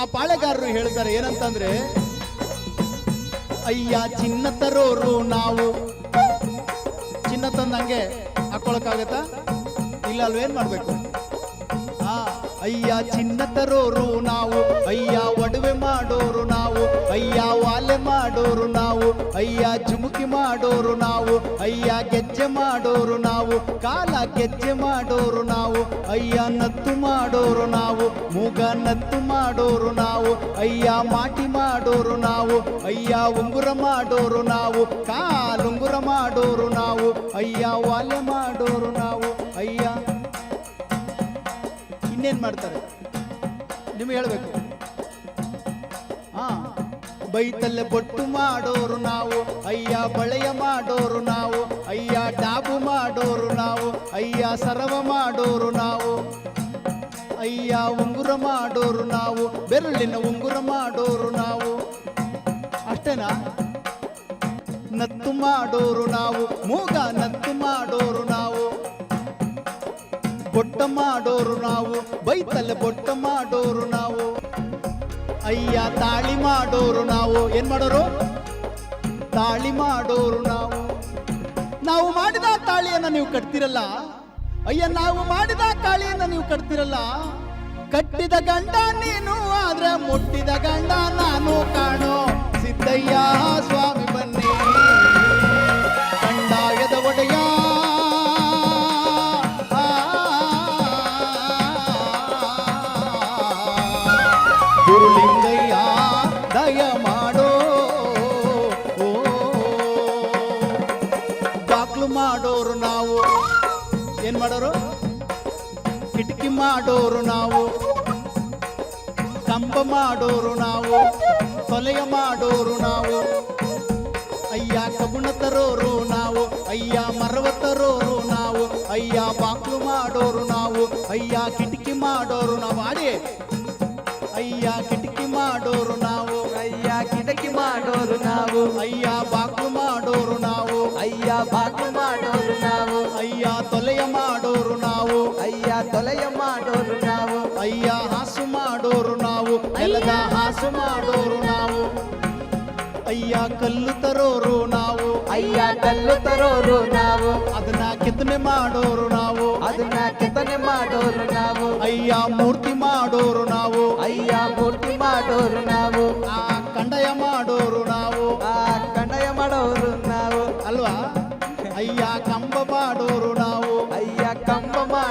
ಆ ಪಾಳೆಗಾರರು ಹೇಳ್ತಾರೆ ಏನಂತಂದ್ರೆ ಅಯ್ಯ ಚಿನ್ನ ತರೋರು ನಾವು. ಚಿನ್ನ ತಂದಂಗೆ ಹಾಕೊಳಕ್ಕಾಗತ್ತಾ? ಇಲ್ಲ ಅಲ್ವೇನ್ ಮಾಡ್ಬೇಕು? ಅಯ್ಯ ಚಿನ್ನ ತರೋರು ನಾವು ಅಯ್ಯ ಒಡವೆ ಮಾಡೋರು ನಾವು ಅಯ್ಯ ವಾಲೆ ಮಾಡೋರು ನಾವು ಅಯ್ಯ ಜುಮುಕಿ ಮಾಡೋರು ನಾವು ಅಯ್ಯ ಗೆಜ್ಜೆ ಮಾಡೋರು ನಾವು ಕಾಲ ಗೆಜ್ಜೆ ಮಾಡೋರು ನಾವು ಅಯ್ಯ ನತ್ತು ಮಾಡೋರು ನಾವು ಮೂಗ ನತ್ತು ಮಾಡೋರು ನಾವು ಅಯ್ಯ ಮಾಟಿ ಮಾಡೋರು ನಾವು ಅಯ್ಯ ಉಂಗುರ ಮಾಡೋರು ನಾವು ಕಾಲುಂಗುರ ಮಾಡೋರು ನಾವು ಅಯ್ಯ ವಾಲೆ ಮಾಡೋರು ನಾವು ಅಯ್ಯ ಇನ್ನೇನ್ ಮಾಡ್ತಾರೆ? ನಿಮಗೆ ಹೇಳಬೇಕು. ಹಾ. ಬೈತಲ್ಲೇ ಬೊಟ್ಟು ಮಾಡೋರು ನಾವು, ಅಯ್ಯ ಬಳೆಯ ಮಾಡೋರು ನಾವು, ಅಯ್ಯ ಡಾಬು ಮಾಡೋರು ನಾವು, ಅಯ್ಯ ಸರವ ಮಾಡೋರು ನಾವು, ಅಯ್ಯ ಉಂಗುರ ಮಾಡೋರು ನಾವು, ಬೆರಳಿನ ಉಂಗುರ ಮಾಡೋರು ನಾವು. ಅಷ್ಟೇನಾ? ನತ್ತು ಮಾಡೋರು ನಾವು ಮೂಗ ಬೊಟ್ಟ ಮಾಡೋರು ನಾವು, ಬೈತಲ್ಲ ಬೊಟ್ಟ ಮಾಡೋರು ನಾವು. ಅಯ್ಯ, ತಾಳಿ ಮಾಡೋರು ನಾವು. ಏನ್ ಮಾಡೋರು? ತಾಳಿ ಮಾಡೋರು ನಾವು. ನಾವು ಮಾಡಿದ ತಾಳಿಯನ್ನ ನೀವು ಕಟ್ತಿರಲ್ಲ? ಅಯ್ಯ, ನಾವು ಮಾಡಿದ ತಾಳಿಯನ್ನ ನೀವು ಕಟ್ತಿರಲ್ಲ? ಕಟ್ಟಿದ ಗಂಡ ನೀನು, ಆದ್ರೆ ಮುಟ್ಟಿದ ಗಂಡ ನಾನು ಕಾಣೋ. ಸಿದ್ದಯ್ಯ, ಸ್ವಾಮಿ ಏನ್ ಮಾಡೋರು? ಕಿಟಕಿ ಮಾಡೋರು ನಾವು. ಕಂಬ ಮಾಡೋರು ನಾವು. ತೊಲೆಯ ಮಾಡೋರು ನಾವು. ಅಯ್ಯ ಕಬುಣ ತರೋರು ನಾವು. ಅಯ್ಯ ಮರವ ತರೋರು ನಾವು. ಅಯ್ಯ ಬಾಕ್ಲು ಮಾಡೋರು ನಾವು. ಅಯ್ಯ ಕಿಟಕಿ ಮಾಡೋರು ನಾವು. ಆಡಿ ಅಯ್ಯ ಕಿಟಕಿ ಮಾಡೋರು ನಾವು. ಅಯ್ಯ ಕಿಟಕಿ ಮಾಡೋರು ನಾವು. ಅಯ್ಯ ಬಾಕ್ಲು ಮಾಡೋರು ನಾವು. ಅಯ್ಯ ಬಾಕ್ಲು ಮಾಡೋರು ತೊಲೆಯ ಮಾಡೋರು ನಾವು. ಅಯ್ಯ ತೊಲೆಯ ಮಾಡೋರು ನಾವು. ಅಯ್ಯ ಹಾಸು ಮಾಡೋರು ನಾವು. ನೆಲದ ಹಾಸು ಮಾಡೋರು ನಾವು. ಅಯ್ಯ ಕಲ್ಲು ತರೋರು ನಾವು. ಅಯ್ಯ ಕಲ್ಲು ತರೋರು ನಾವು. ಅದನ್ನ ಕೆತ್ತನೆ ಮಾಡೋರು ನಾವು. ಅದನ್ನ ಕೆತ್ತನೆ ಮಾಡೋರು ನಾವು. ಅಯ್ಯ ಮೂರ್ತಿ ಮಾಡೋರು ನಾವು. ಅಯ್ಯ ಮೂರ್ತಿ ಮಾಡೋರು ನಾವು.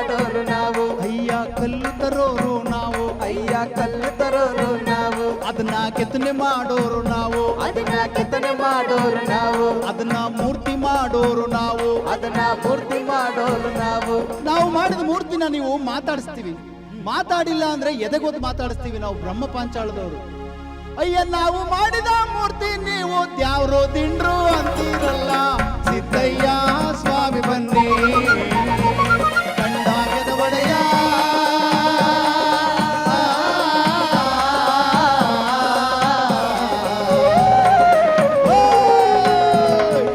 ಮಾಡೋರು ನಾವು. ಅಯ್ಯ ಕಲ್ಲು ತರೋರು ನಾವು. ಅಯ್ಯ ಕಲ್ಲು ತರೋರು ನಾವು. ಅದನ್ನ ಕೆತ್ತನೆ ಮಾಡೋರು ನಾವು. ಅದನ್ನ ಕೆತ್ತನೆ ಮಾಡೋರು ನಾವು. ಅದನ್ನ ಮೂರ್ತಿ ಮಾಡೋರು ನಾವು. ಅದನ್ನ ಮೂರ್ತಿ ಮಾಡೋರು ನಾವು. ನಾವು ಮಾಡಿದ ಮೂರ್ತಿನ ನೀವು ಮಾತಾಡಿಸ್ತೀವಿ. ಮಾತಾಡಿಲ್ಲ ಅಂದ್ರೆ ಎದೆಗೊತ್ತು ಮಾತಾಡಿಸ್ತೀವಿ ನಾವು ಬ್ರಹ್ಮ ಪಾಂಚಾಳದವರು. ಅಯ್ಯ ನಾವು ಮಾಡಿದ ಮೂರ್ತಿ ನೀವು ದ್ಯಾವ್ರೋ ತಿಂಡ್ರು ಅಂತೀರಲ್ಲ. ಸಿದ್ದಯ್ಯ ಸ್ವಾಮಿ